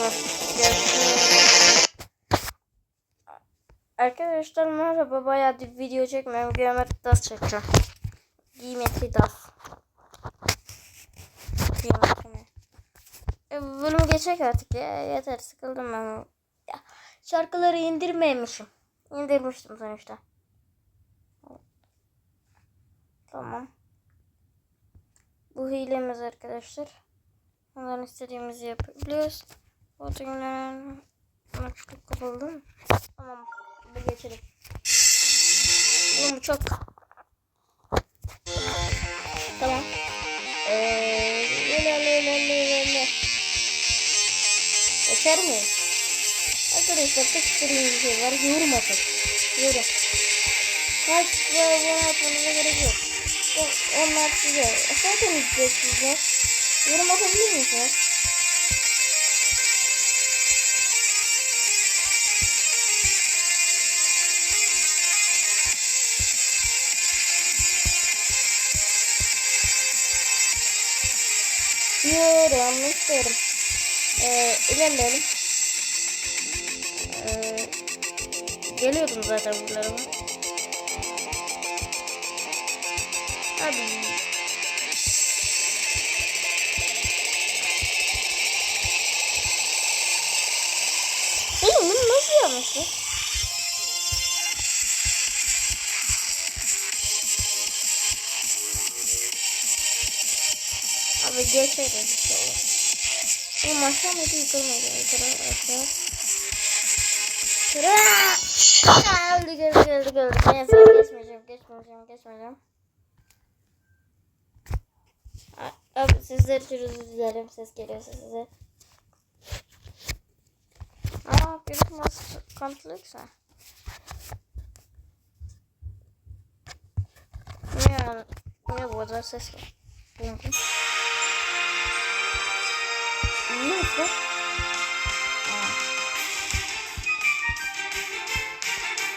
Görüşürüz. Arkadaşlar merhaba. Bayağı bir video çekmiyorum. Geometri das çekeceğim. Geometri das. Geometri? E, bu bölüm geçecek artık ya. Yeter sıkıldım ben. Ya, şarkıları indirmemişim. İndirmiştim sonuçta. Tamam. Bu hilemiz arkadaşlar. Ondan istediğimizi yapabiliyoruz. Fotoğrafların açlık kapalı değil mi? Tamam. Bir geçelim. Oğlum bu çok. Tamam. Eee, le le le le le le. Geçer mi? Arkadaşlar tek istediğim bir şey var. Yorum atın. Yorum. Kaç ve abone atmanıza gerek yok. Onlar size. Zaten izleyeceksiniz. Yorum atabilir misiniz? Yorum isterim. Ee, ilerleyelim. Ee, geliyordum zaten buralara. Abi. Geçeriz inşallah. Yukarı mıydı? Yukarı aşağı. Yukarı. Geldi geldi geldi geldi. Neyse geçmeyeceğim geçmeyeceğim geçmeyeceğim. Abi sizler için özür dilerim. Ses geliyorsa size. Aa gözükmez kanıtlıysa. Ne yani? Ne bu kadar ses var? Bilmiyorum. Neyse.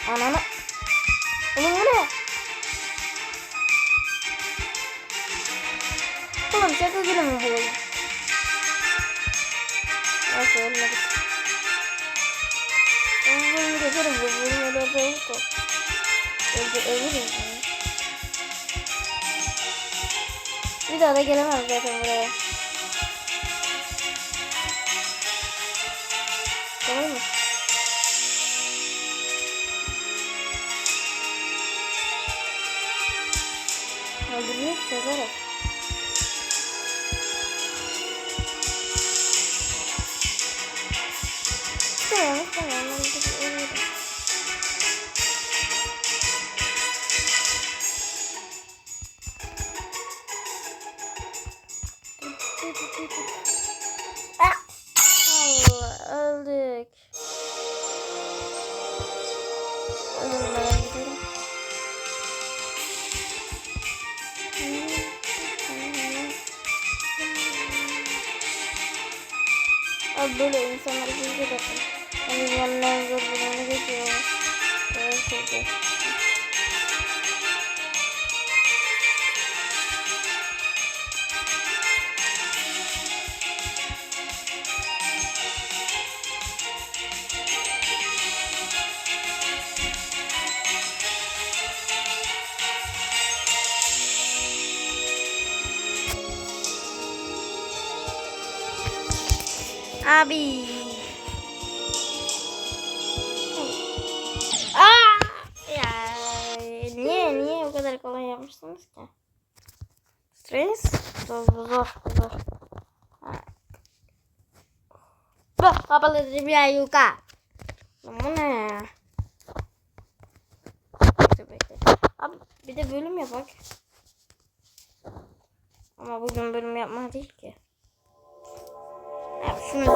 Aa. Ananı. Oğlum bu ne? Oğlum şaka gibi mi bu oyun? Neyse ölmedik. Ben bu bölümü geçerim. Bu bölüm öyle olur da. Öldü, ölürüm yani. Bir daha da gelemem zaten buraya. Tamam mı? Öldürmek severek. Tamam, tamam. Ben de ölürüm. İnsanları bilgi bakın. Dünyanın en zor bölümünü geçiyor. Evet, evet. Abi. Stres zor zor zor. Bah, kapalı bir yuka. Lan Bu ne ya? Abi bir de bölüm yapak. Ama bugün bölüm yapma değil ki. Ya şu müzik.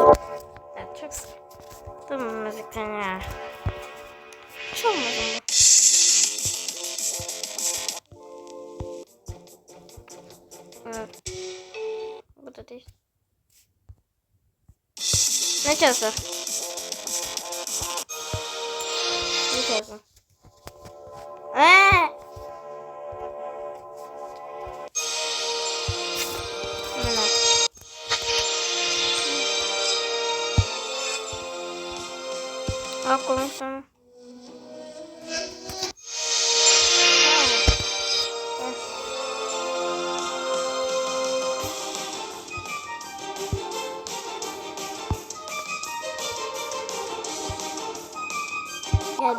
Ya çok bu müzikten ya. Hiç olmadı Evet. Bu da değil. Ne?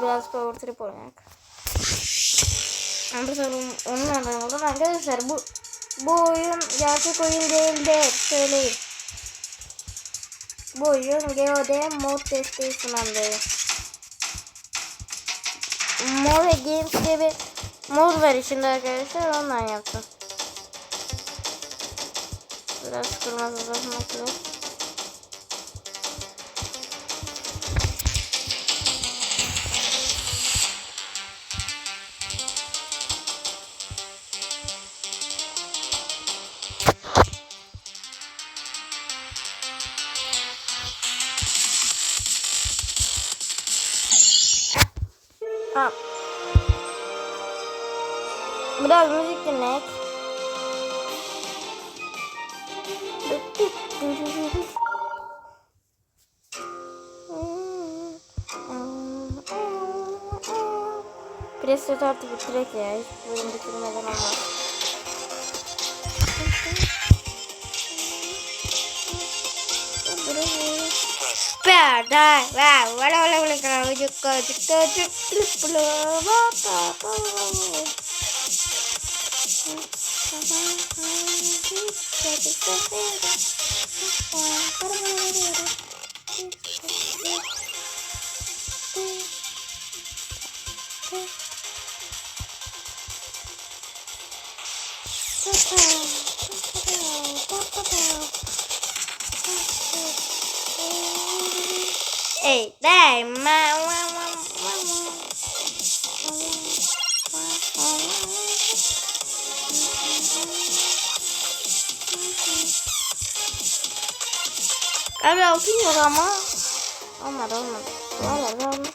Biraz power trip oynayak. Arkadaşlar onun anlamadım arkadaşlar bu bu oyun gerçek oyun değildir söyleyeyim. Bu oyun GOD mod desteği sunan bir oyun. More Games diye bir mod var içinde arkadaşlar ondan yaptım. Biraz kırmızı zahmet var. 4 artı bitirek ya. Hiç bölüm bitirmeden olmaz. Berda, wow. Ê, đây mà Abi altın yok ama. Olmadı olmadı. Olmadı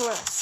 olmadı. Ee,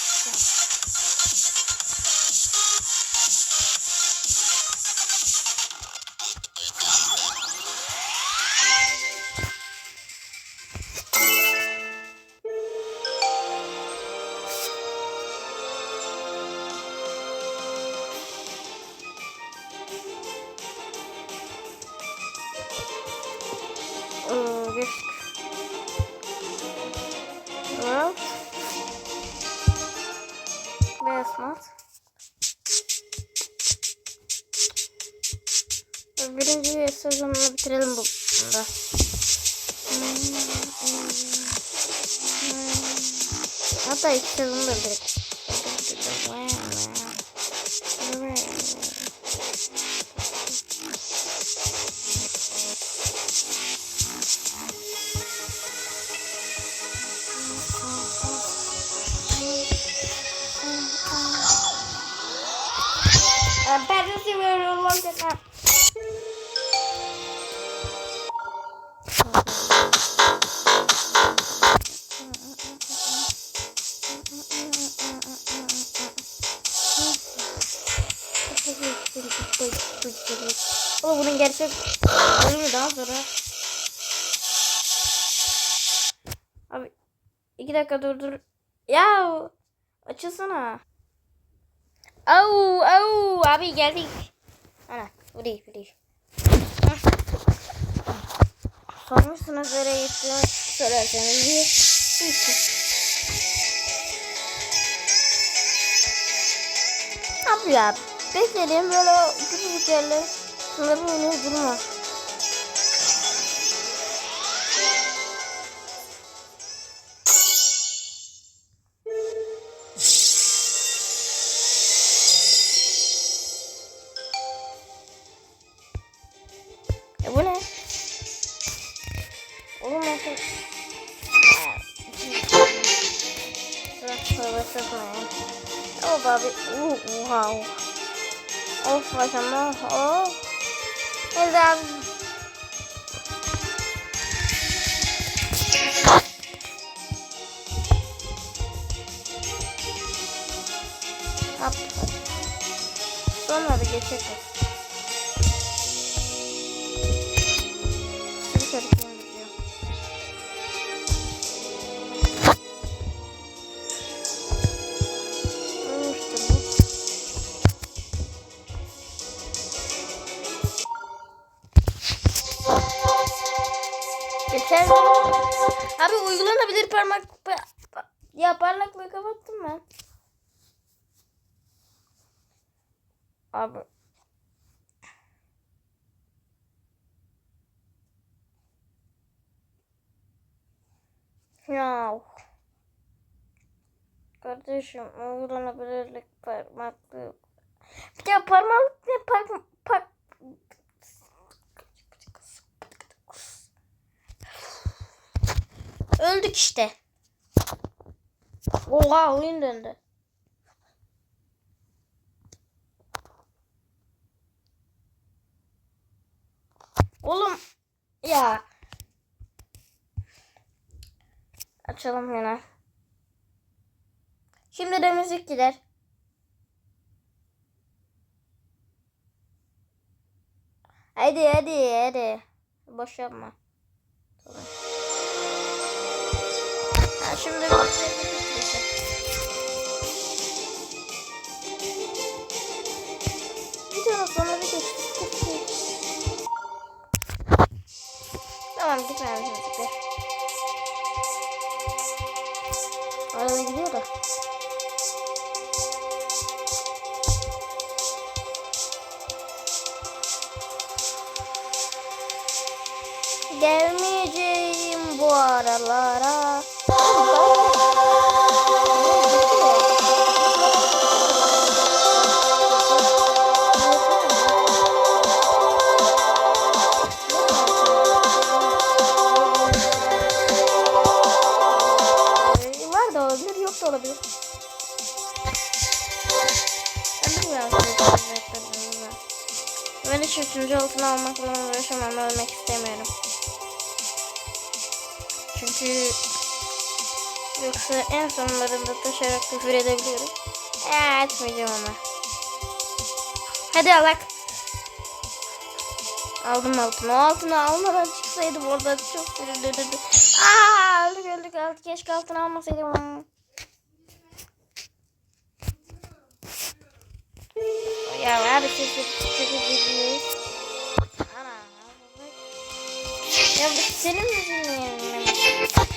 Birinci sezonunu bitirelim bu. Hatta iki sezonu da bitirek. Ben de seviyorum Oğlum bunun gerçek bölümü daha sonra. Abi iki dakika dur dur. Ya açılsana. Au au abi geldik. Ana bu değil bu değil. Sormuşsunuz nereye gittiğimi söylerseniz diye. Abi ya bekledim böyle küçücük yerler. 怎么不能不能 abi. Hop. Sonra da geçecek. Parmak pa- pa- ya parlaklığı kapattım ben. Abi. Ya. Kardeşim uygulanabilirlik parmaklığı. Ya parmaklık ne parmak Öldük işte. Oha oyun döndü. Oğlum ya. Açalım hemen. Şimdi de müzik gider. Hadi hadi hadi. Boş yapma. Ha, şimdi bir geçti. Tamam gitmem müzikler. Arada gidiyor da. Gelmeyeceğim bu aralara. Ee, olabilir. Ben bilmiyorum. Ben hiç üçüncü altına almakla uğraşamam, ölmek istemiyorum. Çünkü yoksa en sonlarında taşarak küfür edebiliyorum. Eee etmeyeceğim ama. Hadi alak. Aldım altını. O altını almadan çıksaydım orada çok sinirlenirdim. Aaa öldük öldük. Alt, keşke altını almasaydım. Ya hadi keşke çıkabiliriz. Ana. Ya bu senin yüzünden yani.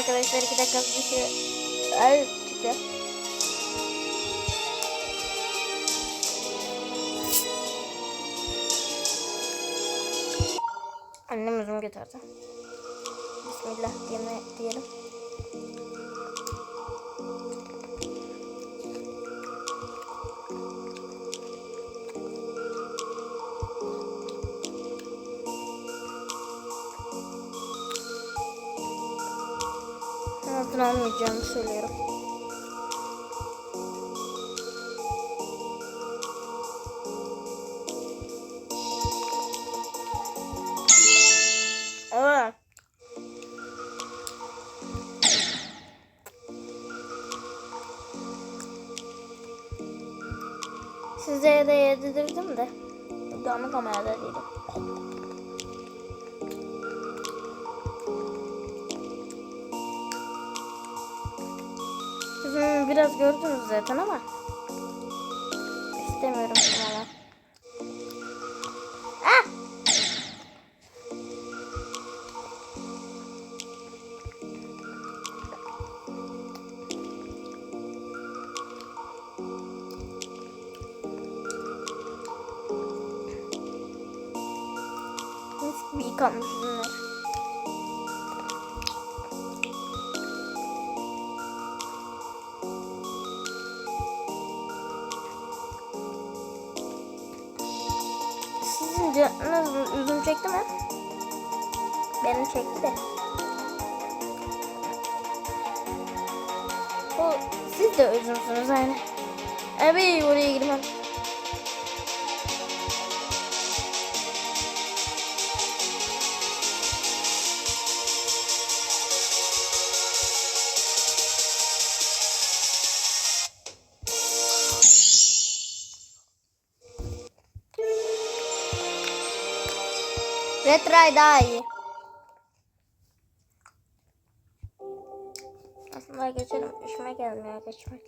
Arkadaşlar iki dakika bir şey. Ay çıktı. Annem üzüm getirdi. Bismillah diyelim. Altın almayacağımı söylüyorum. Evet. Sizlere de yedirdim de. Canlı kamerada değilim. Biraz gördünüz zaten ama. İstemiyorum ama. Ah! Mis gibi yıkanmış bunlar. Retry daha iyi. Aslında geçelim. İşime gelmiyor geçmek.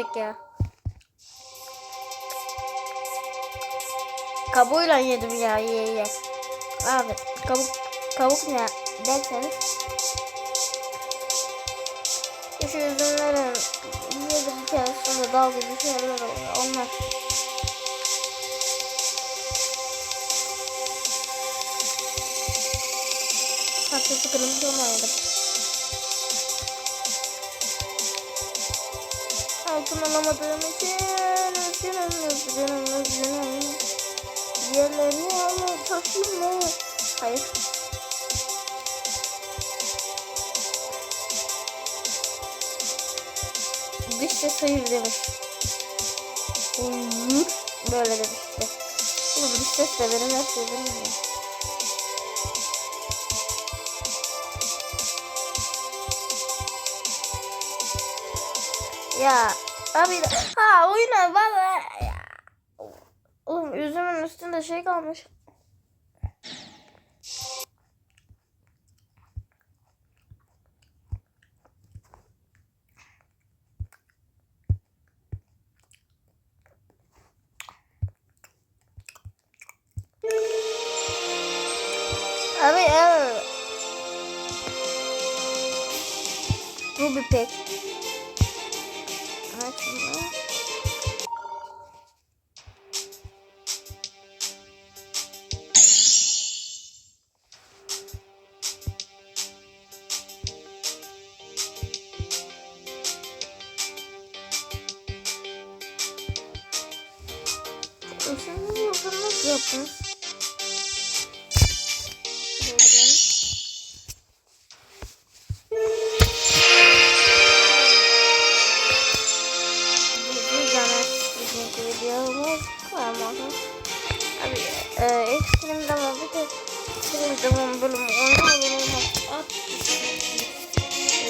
Geçecek ya. Kabuğuyla yedim ya ye ye. Abi kabuk kabuk ne derseniz şu üzümlerin yedim içerisinde dal gibi şeyler oluyor. Onlar Hatta kırmızı olmayalım. Altın alamadığım için üzgünüm üzgünüm üzgünüm. Diğerlerini ama taşıyım mı? Hayır. Dış ses demiş. Hayır. Böyle demişti. Bu dış ses de benim her şeyim ya. Ya abi ha oyuna valla. Oğlum yüzümün üstünde şey kalmış.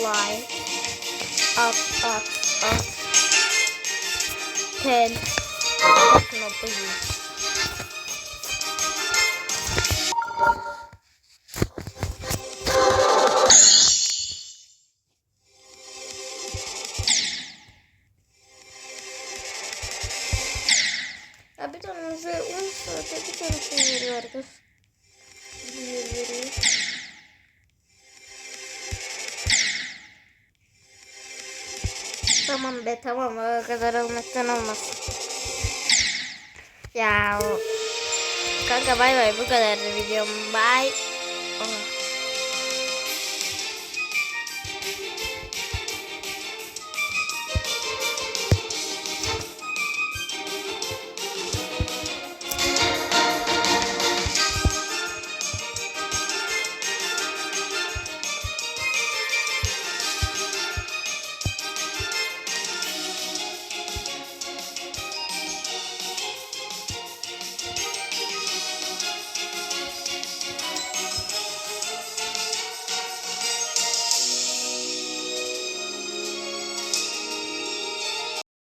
Like. At, at, at. Ten. Atma bayım. Ya bir tane bize 10 saate arkadaş. Tamam be tamam o kadar olmaktan olmaz. Ya o- kanka bay bay bu kadardı videom. Bye. Oh.